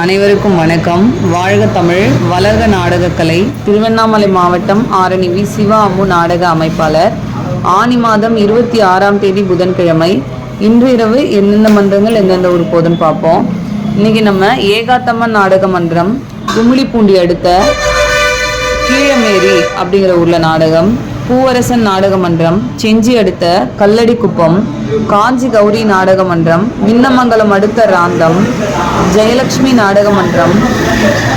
அனைவருக்கும் வணக்கம். வாழ்க தமிழ் வளர்க நாடகக்கலை திருவண்ணாமலை மாவட்டம் ஆரணி வி. சிவா அம்மு நாடக அமைப்பாளர். ஆனி மாதம் இருபத்தி ஆறாம் தேதி புதன்கிழமை. இன்று இரவு எந்தெந்த மன்றங்கள் எந்தெந்த ஊர் போதுன்னு பார்ப்போம். இன்னைக்கு நம்ம ஏகாத்தம்மன் நாடக மன்றம் கும்மிடிப்பூண்டி அடுத்த கீழமேரி அப்படிங்கிற ஊரில் நாடகம். பூவரசன் நாடக மன்றம் செஞ்சி அடுத்த கல்லடி குப்பம் காஞ்சி கௌரி நாடக மன்றம் விண்ணமங்கலம் அடுத்த ராந்தம் ஜெயலட்சுமி நாடக மன்றம்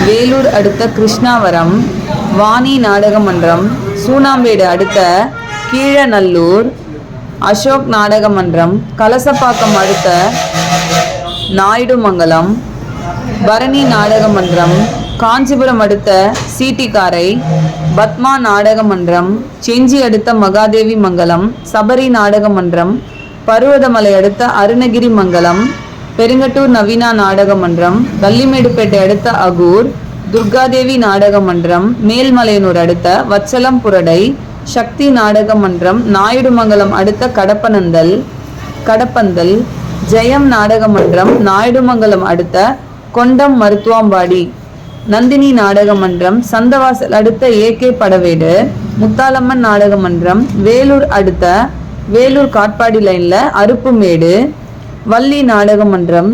வேலூர் அடுத்த கிருஷ்ணாவரம் வாணி நாடக மன்றம் சூனாம்பேடு அடுத்த கீழநல்லூர் அசோக் நாடக மன்றம் கலசப்பாக்கம் அடுத்த நாயுடுமங்கலம் பரணி நாடக மன்றம் காஞ்சிபுரம் அடுத்த சீட்டிக்காரை பத்மா நாடக மன்றம் செஞ்சி அடுத்த மகாதேவி மங்கலம் சபரி நாடக மன்றம் பருவதமலை அடுத்த அருணகிரி மங்கலம் பெருங்கட்டூர் நவீனா நாடக மன்றம் வள்ளிமேடுப்பேட்டை அடுத்த அகூர் துர்காதேவி நாடக மன்றம் மேல்மலையனூர் அடுத்த வச்சலம் புரடை சக்தி நாடக மன்றம் நாயுடுமங்கலம் அடுத்த கடப்பனந்தல் கடப்பந்தல் ஜெயம் நாடக மன்றம் நாயுடுமங்கலம் அடுத்த கொண்டம் மருத்துவாம்பாடி. நந்தினி நாடக மன்றம் சந்தவாசல் அடுத்த ஏகே படவேடு முத்தாலம்மன் நாடக மன்றம் வேலூர் அடுத்த வேலூர் காட்பாடி லைனில் அருப்புமேடு வள்ளி நாடக மன்றம்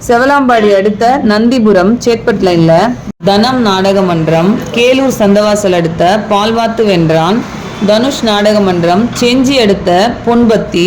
செவலாம்பாடி அடுத்த நந்திபுரம் சேட்பட் லைனில் தனம் நாடக மன்றம் கேலூர் சந்தவாசல் அடுத்த பால்வாத்து வென்றான் தனுஷ் நாடக மன்றம் செஞ்சி அடுத்த பொன்பத்தி